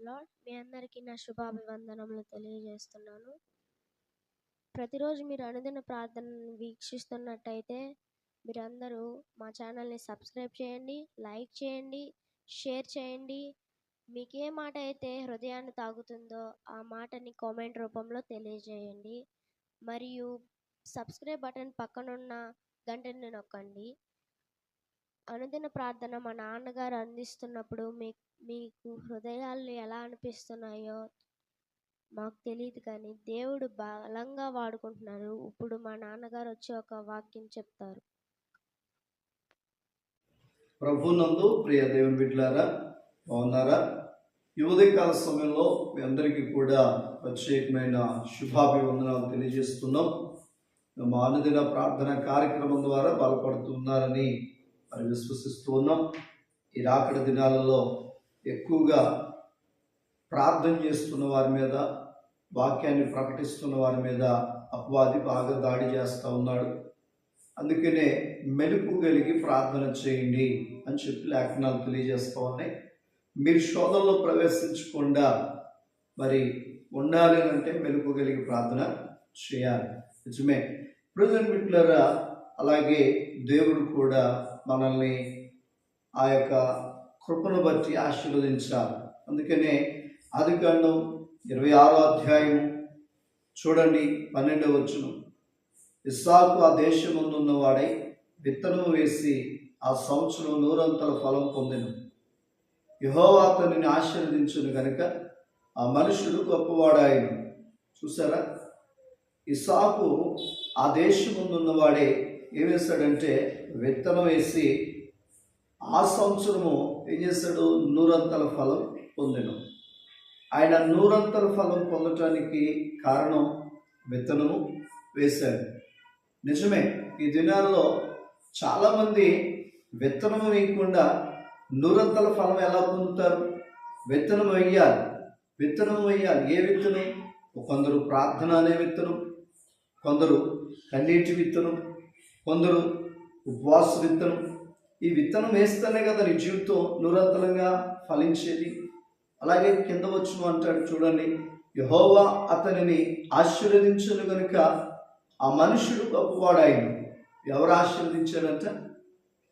Lord మీ అందరికీ నా శుభాభివందనములు తెలియజేస్తున్నాను. ప్రతిరోజు మీరు అనుదిన ప్రార్థనను వీక్షిస్తున్నట్టయితే మీరందరూ మా ఛానల్ని సబ్స్క్రైబ్ చేయండి లైక్ చేయండి షేర్ చేయండి. మీకు ఏ మాట అయితే హృదయాన్ని తాగుతుందో ఆ మాటని కామెంట్ రూపంలో తెలియజేయండి. మరియు సబ్స్క్రైబ్ బటన్ పక్కనున్న గంటని నొక్కండి. అనుదిన ప్రార్థన మా నాన్నగారు అందిస్తున్నప్పుడు మీ మీకు హృదయాలు ఎలా అనిపిస్తున్నాయో మాకు తెలియదు కానీ దేవుడు బలంగా వాడుకుంటున్నారు. ఇప్పుడు మా నాన్నగారు వచ్చి ఒక వాక్యం చెప్తారు. ప్రభునందు ప్రియ దేవుని బిడ్డలారా బాగున్నారా? ఈ ఉదయకాల సమయంలో మీ అందరికీ కూడా ప్రత్యేకమైన శుభాభివందనాలు తెలియజేస్తున్నాం. మా అనుదిన ప్రార్థన కార్యక్రమం ద్వారా బలపడుతున్నారని మరి విశ్వసిస్తూ ఉన్నాం ఈ రాకడ దినాలలో ఎక్కువగా ప్రార్థన చేస్తున్న వారి మీద వాక్యాన్ని ప్రకటిస్తున్న వారి మీద అపవాది బాగా దాడి చేస్తూ ఉన్నాడు. అందుకనే మెలుపు కలిగి ప్రార్థన చేయండి అని చెప్పి లేఖనాలు తెలియజేస్తూ ఉన్నాయి. మీరు శోధనలో ప్రవేశించకుండా మరి ఉండాలి అని అంటే మెలుపు కలిగి ప్రార్థన చేయాలి. నిజమే. ప్రజెంట్ మిట్లరా అలాగే దేవుడు కూడా మనల్ని ఆ యొక్క కృపను బట్టి ఆశీర్వదించాలి అందుకనే ఆదికాండం ఇరవై ఆరో అధ్యాయం చూడండి పన్నెండవ వచ్చును ఇస్సాకు ఆ దేశముందున్న వాడై విత్తనం వేసి ఆ సంవత్సరం నూరంతల ఫలం పొందెను. యహోవా అతనిని ఆశీర్వదించును కనుక ఆ మనుషుడు గొప్పవాడాయను చూసారా? ఇసాకు ఆ దేశముందున్న వాడే ఏం చేస్తాడంటే విత్తనం వేసి ఆ సంవత్సరము ఏం చేస్తాడు? నూరంతల ఫలం పొందను. ఆయన నూరంతల ఫలం పొందటానికి కారణం విత్తనము వేశాడు. నిజమే ఈ దినాల్లో చాలామంది విత్తనం వేయకుండా నూరంతల ఫలం ఎలా పొందుతారు? విత్తనం వేయాలి విత్తనం వేయాలి. ఏ విత్తనం? కొందరు ప్రార్థన అనే విత్తనం కొందరు కన్నీటి విత్తనం కొందరు ఉపవాస విత్తనం. ఈ విత్తనం వేస్తేనే కదా నీ జీవితం నిరంతరంగా ఫలించేది. అలాగే కింద వచ్చును అంటాడు చూడండి. యహోవా అతనిని ఆశీర్వదించను గనుక ఆ మనుషుడు గొప్పవాడాయను ఎవరు ఆశీర్వదించాడంట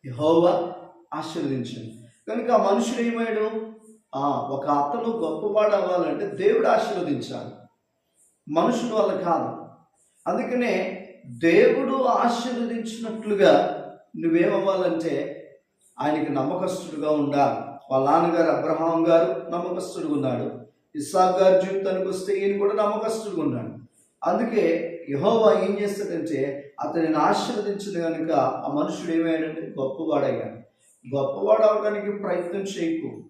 యహోవా ఆశీర్వదించాడు. కనుక ఆ మనుషుడు ఏమయ్యాడు? ఒక అతను గొప్పవాడు అవ్వాలంటే దేవుడు ఆశీర్వదించాలి మనుషుల వల్ల కాదు. అందుకనే దేవుడు ఆశీర్వదించినట్లుగా నువ్వేమవ్వాలంటే ఆయనకి నమ్మకస్తుడుగా ఉండాలి. వాళ్ళ నాన్నగారు అబ్రహాం గారు నమ్మకస్తుడుగా ఉన్నాడు. ఇస్సాక్ గారి జీవితానికి వస్తే ఈయన కూడా నమ్మకస్తుడుగా ఉన్నాడు. అందుకే యహోవా ఏం చేస్తాడంటే అతనిని ఆశీర్వదించిన కనుక ఆ మనుషుడు ఏమయ్యాడంటే గొప్పవాడయ్యాడు. గొప్పవాడు అవడానికి ప్రయత్నం చేయకు.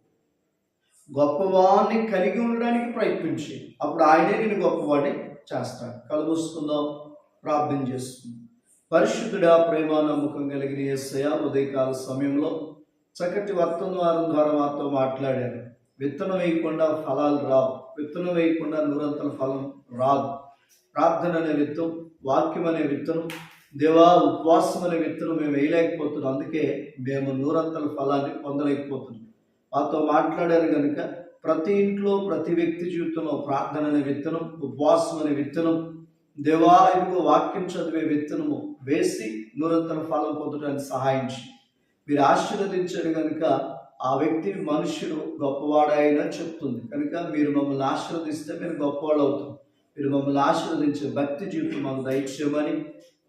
గొప్పవాడిని కలిగి ఉండడానికి ప్రయత్నించి అప్పుడు ఆయనే నేను గొప్పవాడిని చేస్తాను కళ్ళు ప్రార్థన చేస్తుంది. పరిశుద్ధుడా ప్రేమ నమ్మకం కలిగిన ఎస్ఐ ఉదయకాల సమయంలో చక్కటి వర్తమానం ద్వారా మాతో మాట్లాడారు. విత్తనం వేయకుండా ఫలాలు రావు. విత్తనం వేయకుండా నూరంతల ఫలం రాదు. ప్రార్థన అనే విత్తం వాక్యం అనే విత్తనం దేవా ఉపవాసం అనే విత్తనం మేము వేయలేకపోతున్నాం. అందుకే మేము నూరంతల ఫలాన్ని పొందలేకపోతున్నాం. మాతో మాట్లాడారు కనుక ప్రతి ఇంట్లో ప్రతి వ్యక్తి జీవితంలో ప్రార్థన అనే విత్తనం ఉపవాసం అనే విత్తనం దేవా ఇదిగో వాక్యం చదివే విత్తనము వేసి నూరంతల ఫలం పొందడానికి సహాయించి. మీరు ఆశీర్వదించారు కనుక ఆ వ్యక్తి మనుషులు గొప్పవాడైనా చెప్తుంది. కనుక మీరు మమ్మల్ని ఆశీర్వదిస్తే మీరు గొప్పవాడు అవుతాం మీరు మమ్మల్ని ఆశీర్వదించే భక్తి జీవితం మాకు దయచేయమని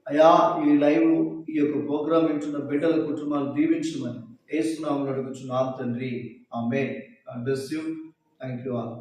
అయా ఈ లైవ్ ఈ యొక్క ప్రోగ్రాం వింటున్న బిడ్డల కుటుంబాలు దీవించమని ఏసునామని అడుగుచున్నాను తండ్రి. ఆమె bless you. Thank you all.